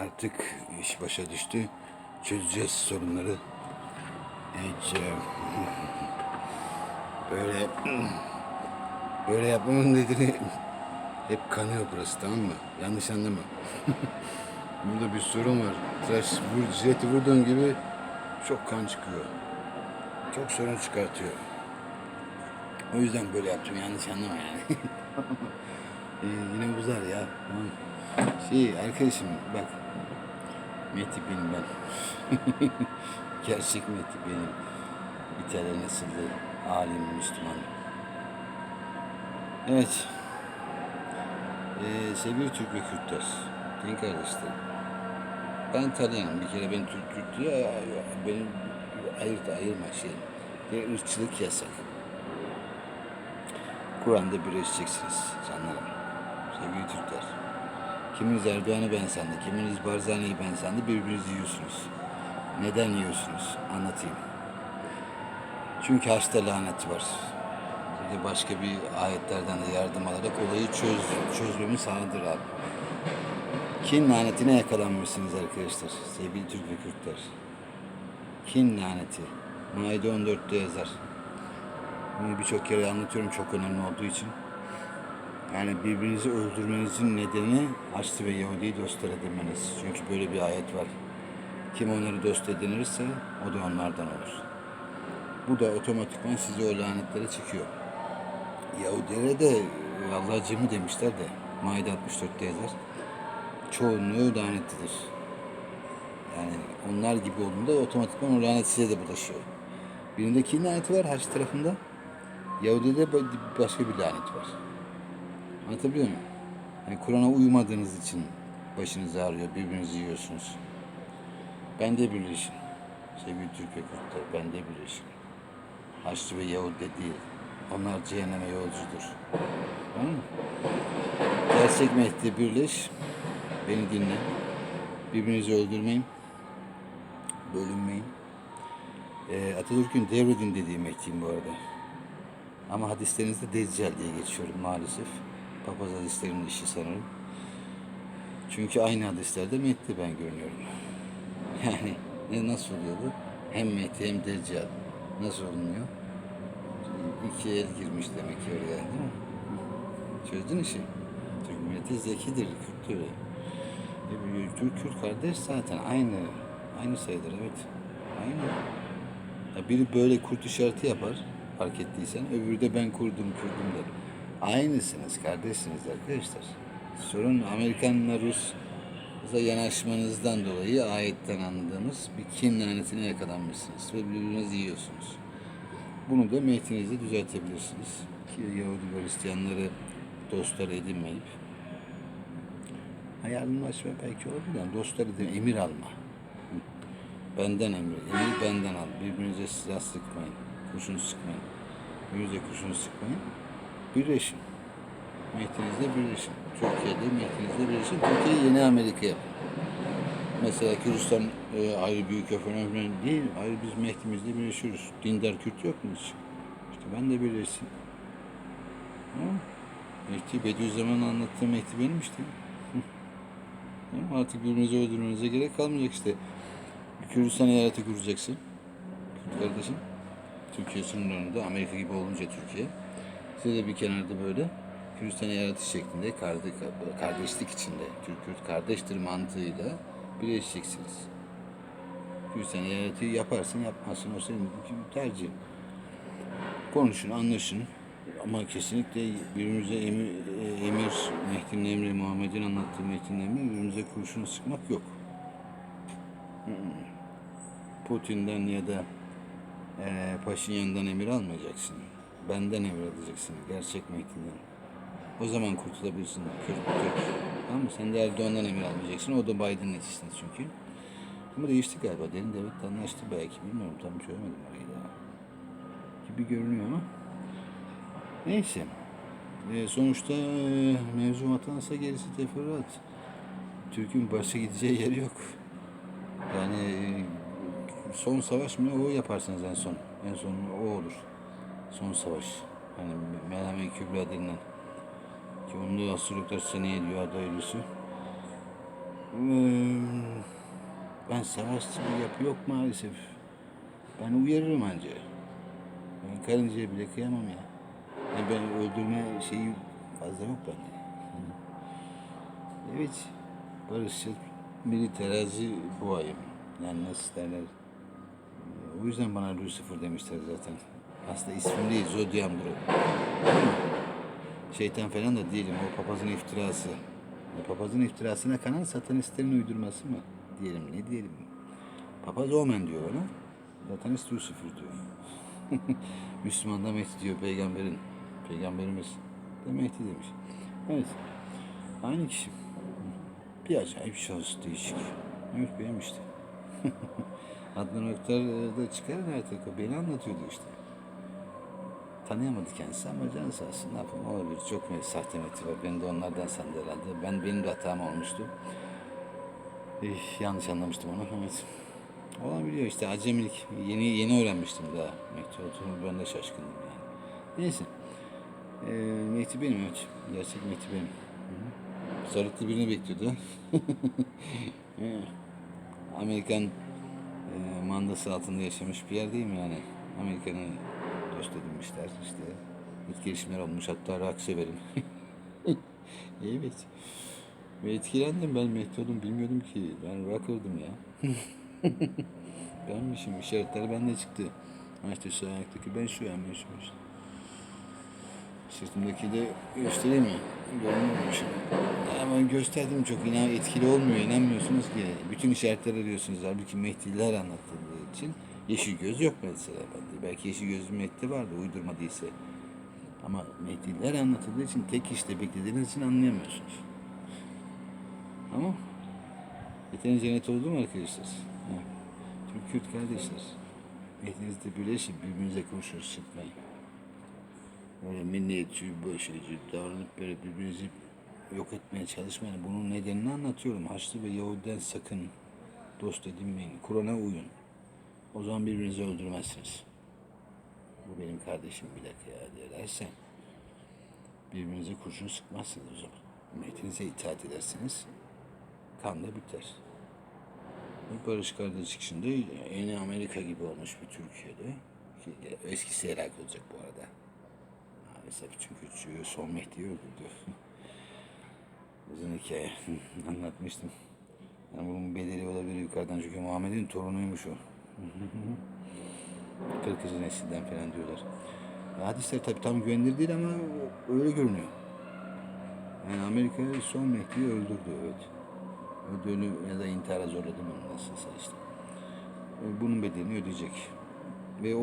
Artık iş başa düştü. Çözeceğiz sorunları. Hiç e, böyle böyle yapmamın nedeni hep kanıyor burası tamam mı? Yanlış anlama. Burada bir sorun var. Tıraş vur, jileti vurduğun gibi çok kan çıkıyor. Çok sorun çıkartıyor. O yüzden böyle yaptım yanlış anlama yani. Ee, yine uzar ya. Şey arkadaşım bak. Mehdi benim ben. Gerçek Mehdi benim. İtalyan asıllı alim Müslüman. Evet. Ee, sevgili Türk ve Kürtler. Din kardeşlerim. Ben İtalyanım. Bir kere ben Türk Kürt diye benim ayırt ayırma şey. Bir ırkçılık yasak. Kur'an'da birleşeceksiniz canlarım. Sevgili Türkler. Kiminiz Erdoğan'ı ben sandı, kiminiz Barzani'yi ben sandı, birbirinizi yiyorsunuz. Neden yiyorsunuz? Anlatayım. Çünkü haçta lanet var. Bir de başka bir ayetlerden de yardım alarak olayı çöz, çözmemi sağladır abi. Kin lanetine yakalanmışsınız arkadaşlar. Sevgili Türk ve Kürtler. Kin laneti. Maide 14'te yazar. Bunu birçok kere anlatıyorum çok önemli olduğu için. Yani birbirinizi öldürmenizin nedeni Haçlı ve Yahudi'yi dostlar edinmeniz. Çünkü böyle bir ayet var. Kim onları dost edinirse o da onlardan olur. Bu da otomatikman sizi o lanetlere çıkıyor. Yahudilere de Allah cemi demişler de Maide 64'te yazar. Çoğunluğu lanetlidir. Yani onlar gibi olduğunda otomatikman o lanet size de bulaşıyor. Birinde kim laneti var Haç tarafında? Yahudi'de ba- başka bir lanet var. Anlatabiliyor muyum? Yani Kur'an'a uymadığınız için başınız ağrıyor, birbirinizi yiyorsunuz. Ben de birleşin. Sevgili Türk Kürtler, ben de birleşin. Haçlı ve Yahudi değil. Onlar cehenneme yolcudur. Tamam mı? Gerçek Mehdi birleş. Beni dinle. Birbirinizi öldürmeyin. Bölünmeyin. Ee, Atatürk'ün devredin dediği Mehdi'yim bu arada. Ama hadislerinizde Deccal diye geçiyorum maalesef. Papaz hadislerinin işi sanırım. Çünkü aynı hadislerde Mehdi ben görünüyorum. Yani ne nasıl oluyor bu? Hem Mehdi hem Deccal. Nasıl olunuyor? İki el girmiş demek ki oraya değil mi? Çözdün işi. Türk milleti zekidir, Kürt de öyle. E, Türk Kürt kardeş zaten aynı aynı sayıdır evet. Aynı. Ya biri böyle kurt işareti yapar fark ettiysen öbürü de ben kurdum kurdum der. Aynısınız kardeşsiniz arkadaşlar. Sorun Amerikanla Rus'a yanaşmanızdan dolayı ayetten anladığımız bir kin lanetine yakalanmışsınız ve birbirinizi yiyorsunuz. Bunu da meytinizle düzeltebilirsiniz. Ki Yahudi ve Hristiyanları dostlar edinmeyip hayalınlaşma belki olabilir ama dostlar edin, emir alma. Benden emir, emir benden al. Birbirinize silah sıkmayın, kurşun sıkmayın. Birbirinize kurşun sıkmayın. Birleşin. Mehdi'nizle birleşin. Türkiye'de Mehdi'nizle birleşin. Türkiye yeni Amerika yapın. Mesela Kürdistan e, ayrı büyük ekonomi değil, ayrı biz Mehdi'mizle birleşiyoruz. Dindar Kürt yok mu hiç? İşte ben de birleşsin. Mehdi, Bediüzzaman'ın anlattığı Mehdi benim işte. Artık birbirinizi öldürmenize gerek kalmayacak işte. Bir Kürdistan eyaleti kuracaksın. Kürt kardeşim. Türkiye sınırlarında Amerika gibi olunca Türkiye. De bir kenarda böyle Kürdistan eyaleti şeklinde kardeş, kardeşlik içinde Türk Kürt kardeştir mantığıyla birleşeceksiniz. Kürdistan eyaleti yaparsın yapmazsın o senin tercihin. Konuşun, anlaşın. Ama kesinlikle birbirimize emir, e, emir Mehdi'nin emri, Muhammed'in anlattığı Mehdi'nin emri birbirimize kurşun sıkmak yok. Putin'den ya da e, Paşinyan'dan emir almayacaksın. Benden alacaksın. Gerçek Mehdi'den. O zaman kurtulabilirsin. Kürt, Türk. Tamam mı? Sen de Erdoğan'dan emir almayacaksın. O da Biden'ın neticesinde çünkü. Ama değişti galiba. Derin devlet anlaştı belki. Bilmiyorum. Tam çözemedim orayı daha. Gibi görünüyor ama. Neyse. E, sonuçta e, mevzu vatansa gerisi teferruat. Türk'ün başa gideceği yer yok. Yani e, son savaş mı o yaparsınız en son. En son o olur. Son savaş. Hani Melamen Kübra denilen. Ki onu da Asurluklar seneye diyor aday ölüsü. Ee, ben savaşçı bir yapı yok maalesef. Ben uyarırım anca. Ben karıncaya bile kıyamam ya. Yani ben öldürme şeyi fazla yok bende. Evet, barışçıl bir terazi boğayım. Yani nasıl derler. O yüzden bana Lucifer demişler zaten. Aslında ismim değil, Zodyam'dır o. Şeytan falan da değilim, o papazın iftirası. E, papazın iftirasına kanan satanistlerin uydurması mı? Diyelim, ne diyelim? Papaz Omen diyor ona. Satanist Lucifer diyor. Müslüman da Mehdi diyor peygamberin. Peygamberimiz de Mehdi demiş. Evet. Aynı kişi. Bir acayip şahıs değişik. Evet benim işte. Adnan Oktar e, da çıkarır artık. O beni anlatıyordu işte. Tanıyamadı kendisi ama canı sağ olsun. Ne yapalım olabilir. Çok mu sahte meti var. Ben de onlardan sandı herhalde. Ben benim de hatam olmuştu. Eh, yanlış anlamıştım onu. Evet. Olabiliyor işte acemilik. Yeni yeni öğrenmiştim daha. Olduğunu ben de şaşkındım yani. Neyse. Ee, Mehdi benim evet. Gerçek Mehdi benim. Sarıklı birini bekliyordu. Amerikan e, mandası altında yaşamış bir yer değil mi yani? Amerikan'ı dost edinmişler işte. Etkileşimler olmuş hatta rock severim. evet. Ve etkilendim ben Mehdi oldum bilmiyordum ki. Ben rocker'dım ya. Benmişim işaretler bende çıktı. Ha işte şu ayaktaki ben şu yani ben şu işte. Sırtımdaki de göstereyim mi? Görünmüyormuş. Ama gösterdim çok inan etkili olmuyor. inanmıyorsunuz ki. Bütün işaretler arıyorsunuz. Halbuki Mehdiler anlatıldığı için yeşil göz yok mesela bende. Belki yeşil gözlü Mehdi vardı uydurma değilse. Ama Mehdiler anlatıldığı için tek işte beklediğiniz için anlayamıyorsunuz. Ama yeterince net oldu mu arkadaşlar? Ha. Türk Kürt kardeşler. Mehdi'nizde birleşin birbirinize kurşun sıkmayın. Böyle milliyetçi, başarıcı davranıp böyle birbirinizi yok etmeye çalışmayın. Bunun nedenini anlatıyorum. Haçlı ve Yahudiden sakın dost edinmeyin. Kur'an'a uyun. O zaman birbirinizi öldürmezsiniz. Bu benim kardeşim bir dakika ya dersen birbirinize kurşun sıkmazsınız o zaman. Metinize itaat edersiniz. Kan da biter. Bu Barış kardeşlik şimdi yeni Amerika gibi olmuş bir Türkiye'de. Ki Eskisi Irak olacak bu arada. Maalesef çünkü son Mehdi'yi öldürdü. Uzun hikaye. Anlatmıştım. Yani bunun bedeli olabilir yukarıdan çünkü Muhammed'in torunuymuş o. 40. nesilden falan diyorlar. Hadisler tabii tam güvenilir değil ama öyle görünüyor. Yani Amerika son Mehdi'yi öldürdü evet. Öldüğünü ya da intihara zorladı mı nasılsa işte. E, Bunun bedelini ödeyecek. Ve o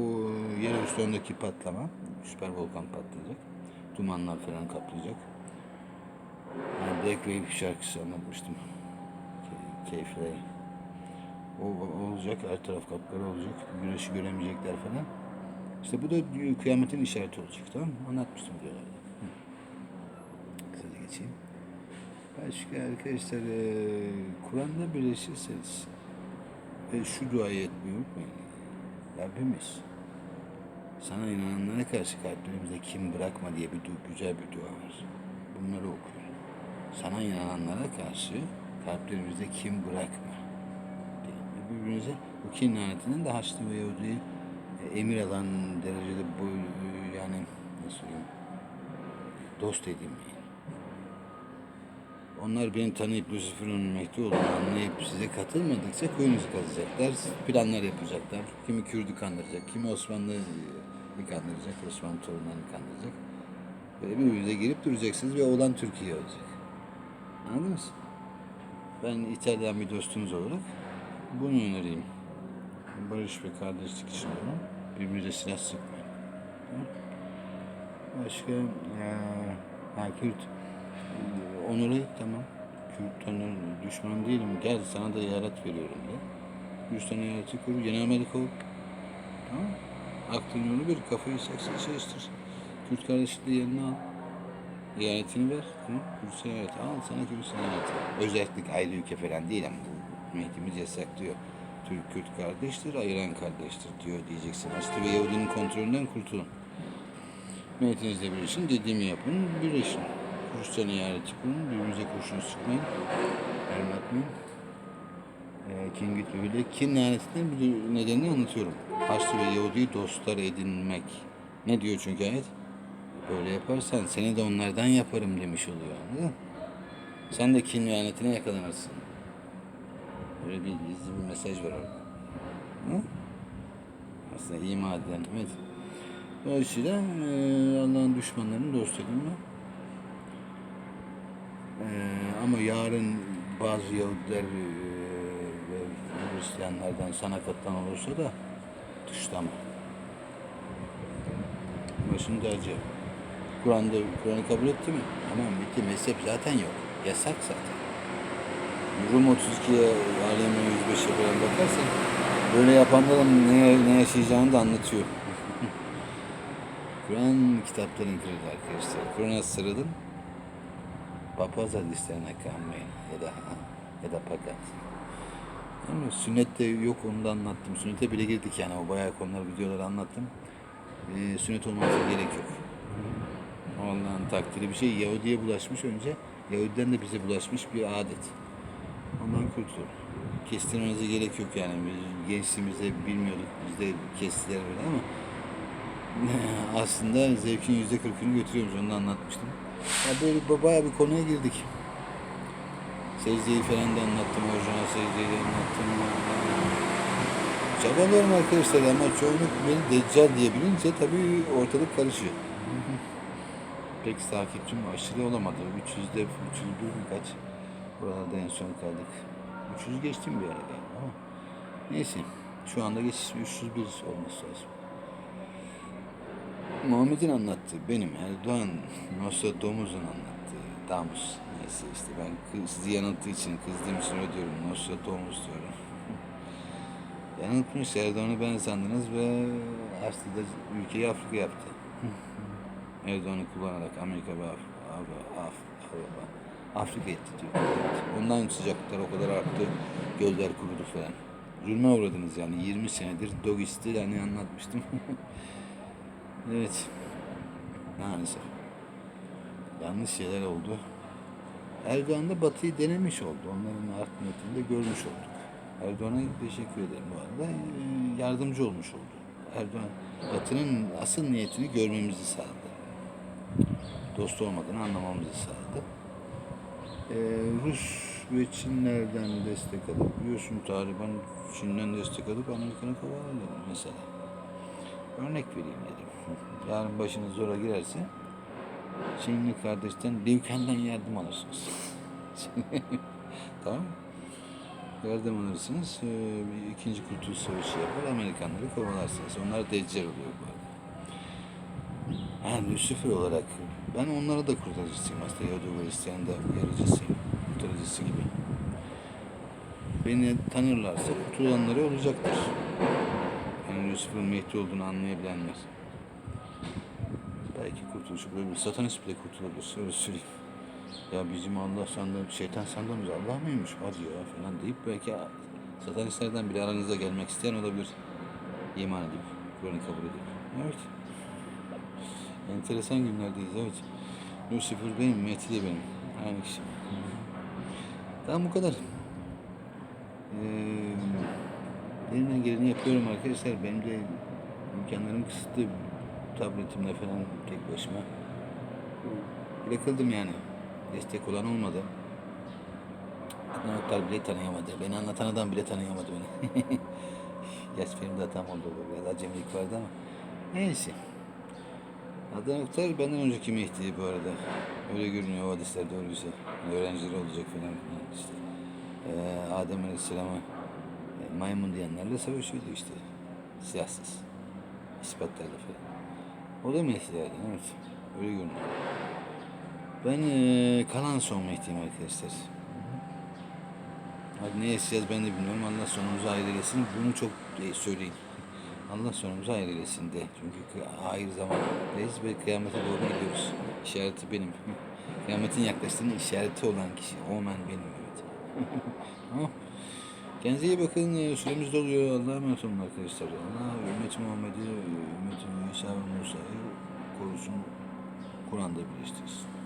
yer üstündeki patlama, süper volkan patlayacak. Dumanlar falan kaplayacak. Yani Black Wave şarkısı anlatmıştım. Key- Keyifle. O, olacak, her taraf kapkara olacak. Güneşi göremeyecekler falan. İşte bu da kıyametin işareti olacak tamam mı? Anlatmıştım diyorlar. Kısaca geçeyim. Başka arkadaşlar eee, Kur'an'da birleşirseniz ve şu duayı etmeyi unutmayın. Rabbimiz sana inananlara karşı kalplerimizde kim bırakma diye bir güzel bir dua var. Bunları okuyun. Sana inananlara karşı kalplerimizde kim bırakma Birbirinize bu kin lanetinden de Haçlı ve Yahudi'yi e, emir alan derecede bu yani nasıl söyleyeyim dost edinmeyin. Onlar beni tanıyıp Lucifer'ın Mehdi olduğunu anlayıp size katılmadıkça kuyunuzu kazacaklar. Planlar yapacaklar. Kimi Kürt'ü kandıracak, kimi Osmanlı'yı kandıracak, Osmanlı torunlarını kandıracak. Böyle birbirinize girip duracaksınız ve olan Türkiye olacak. Anladınız? Ben İtalyan bir dostunuz olarak bunu önereyim. Barış ve kardeşlik için olun. Birbirinize silah sıkmayın. Başka eee ha, Kürt eee, onuru tamam. Kürtlerin düşman değilim. Gel sana da yarat veriyorum de. Kürtlerin yaratı kur. Yeni Amerika ol. Tamam. Aklın yolu bir kafayı saksı çalıştır. Kürt kardeşliği yerine al. Ziyaretini ver. Tamam. Kürt al. Sana Kürt seyahati. Özellik ayrı ülke falan değil ama bu Mehdi'miz yasaklıyor. Türk Kürt kardeştir, ayıran kardeştir diyor diyeceksin. Haçlı ve Yahudinin kontrolünden kurtulun. Niyetinizle birleşin, dediğimi yapın, birleşin. Hristiyan eyaleti kurun, birbirinize kurşun sıkmayın. Hürmet Hı? Ee, kin gütmeyle kin lanetinin bir nedenini anlatıyorum. Haçlı ve Yahudi'yi dostlar edinmek. Ne diyor çünkü ayet? Böyle yaparsan seni de onlardan yaparım demiş oluyor. Sen de kin lanetine yakalanırsın. Böyle bir gizli bir mesaj var orada. Hı? Aslında ima edilen evet. Dolayısıyla eee, Allah'ın düşmanlarını dost edinme. Eee, ama yarın bazı Yahudiler eee, ve Hristiyanlardan sana katılan olursa da dışlama. Başında acı. Kur'an'da Kur'an'ı kabul etti mi? Tamam bitti. Mezhep zaten yok. Yasak zaten. Rum 32'ye Alemi 105'e falan bakarsan böyle yapanların ne, ne yaşayacağını da anlatıyor. Kur'an kitaplarını kırdı arkadaşlar. Kur'an'a sarılın. Papaz hadislerine kanmayın. Ya da ya da fakat. Ama sünnette yok onu da anlattım. Sünnete bile girdik yani o bayağı konular videoları anlattım. Ee, sünnet olmasına gerek yok. Allah'ın takdiri bir şey Yahudi'ye bulaşmış önce. Yahudiden de bize bulaşmış bir adet. Ondan kurtul. Kestirmenize gerek yok yani. Biz gençliğimizde bilmiyorduk. Biz de kestiler böyle ama aslında zevkin yüzde kırkını götürüyormuş. Onu anlatmıştım. Ya böyle ba- bayağı bir konuya girdik. Secdeyi falan da anlattım. Orijinal secdeyi de anlattım. Çabalıyorum arkadaşlar ama çoğunluk beni deccal diye bilince tabii ortalık karışıyor. Pek takipçim aşırı olamadı. 300'de 301 mi kaç? Buralarda en son kaldık. 300 geçtim bir ara galiba ama. Neyse. Şu anda geçiş 301 olması lazım. Muhammed'in anlattığı benim Erdoğan Nostradamus'un anlattığı Damus. Neyse işte ben sizi yanılttığı için kızdığım için öyle diyorum. Nostradamus diyorum. Yanıltmış Erdoğan'ı ben sandınız ve aslında ülkeyi Afrika yaptı. Erdoğan'ı kullanarak Amerika ve Af Af Avrupa Afrika diyor. Evet. Ondan sıcaklıklar o kadar arttı. Göller kurudu falan. Zulme uğradınız yani 20 senedir Dogis'ti hani anlatmıştım. evet. Maalesef. Yanlış şeyler oldu. Erdoğan da Batı'yı denemiş oldu. Onların art niyetini de görmüş olduk. Erdoğan'a teşekkür ederim bu arada. Ee, Yardımcı olmuş oldu. Erdoğan Batı'nın asıl niyetini görmemizi sağladı. Dost olmadığını anlamamızı sağladı. Ee, Rus ve Çinlerden destek alıp, biliyorsun Taliban Çin'den destek alıp Amerika'nı kovalarlar mesela. Örnek vereyim dedim. Yarın başınız zora girerse Çinli kardeşten Livken'den yardım alırsınız. tamam? Yardım alırsınız. Bir ikinci Kurtuluş Savaşı yapar. Amerikanları kovalarsınız. Onlar deccal oluyor bu arada. Yani Lucifer olarak ben onlara da kurtarıcısıyım aslında. Yahudi Hristiyan da yarıcısıyım. Kurtarıcısı gibi. Beni tanırlarsa kurtulanları olacaktır. Yani Lucifer'ın Mehdi olduğunu anlayabilenler. Belki kurtuluşu böyle bir satanist bile kurtulabilir. Öyle söyleyeyim. Ya bizim Allah sandığı, şeytan sandığımız Allah mıymış? Hadi ya falan deyip belki satanistlerden bile aranıza gelmek isteyen olabilir. İman edip, Kur'an'ı kabul edip. Evet. Enteresan günlerdeyiz evet. Lucifer benim, Mehdi de benim. Aynı kişi. Tamam bu kadar. Ee, elimden geleni yapıyorum arkadaşlar. Benim de imkanlarım kısıtlı. Tabletimle falan tek başıma. Bırakıldım yani. Destek olan olmadı. Adnan Oktar bile tanıyamadı. Beni anlatan adam bile tanıyamadı beni. Gerçi benim de hatam oldu. Biraz acemilik vardı ama. Neyse. Adnan Oktar benden önceki Mehdi bu arada. Öyle görünüyor o hadisler doğruysa. Yani öğrencileri olacak falan işte. Ee, Adem Aleyhisselam'a e, maymun diyenlerle savaşıyordu işte. Silahsız. İspatlarla falan. O da Mehdi'lerden evet. Öyle görünüyor. Ben eee, kalan son Mehdi'yim arkadaşlar. Hadi ne yaşayacağız ben de bilmiyorum. Allah sonumuzu hayır eylesin. Bunu çok e, söyleyin. Allah sonumuzu hayır eylesin de. Çünkü hayır zamandayız ve kıyamete doğru gidiyoruz. İşareti benim. Kıyametin yaklaştığının işareti olan kişi. Omen benim evet. Kendinize iyi bakın. Ee, Süremiz doluyor. Allah'a emanet olun arkadaşlar. Allah ümmet Muhammed'i, ümmet İsa ve Musa'yı korusun. Kur'an'da birleştirsin.